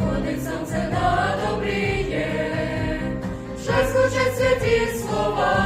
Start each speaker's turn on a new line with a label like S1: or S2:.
S1: сходить сонце на добріє, вже звучать святі слова.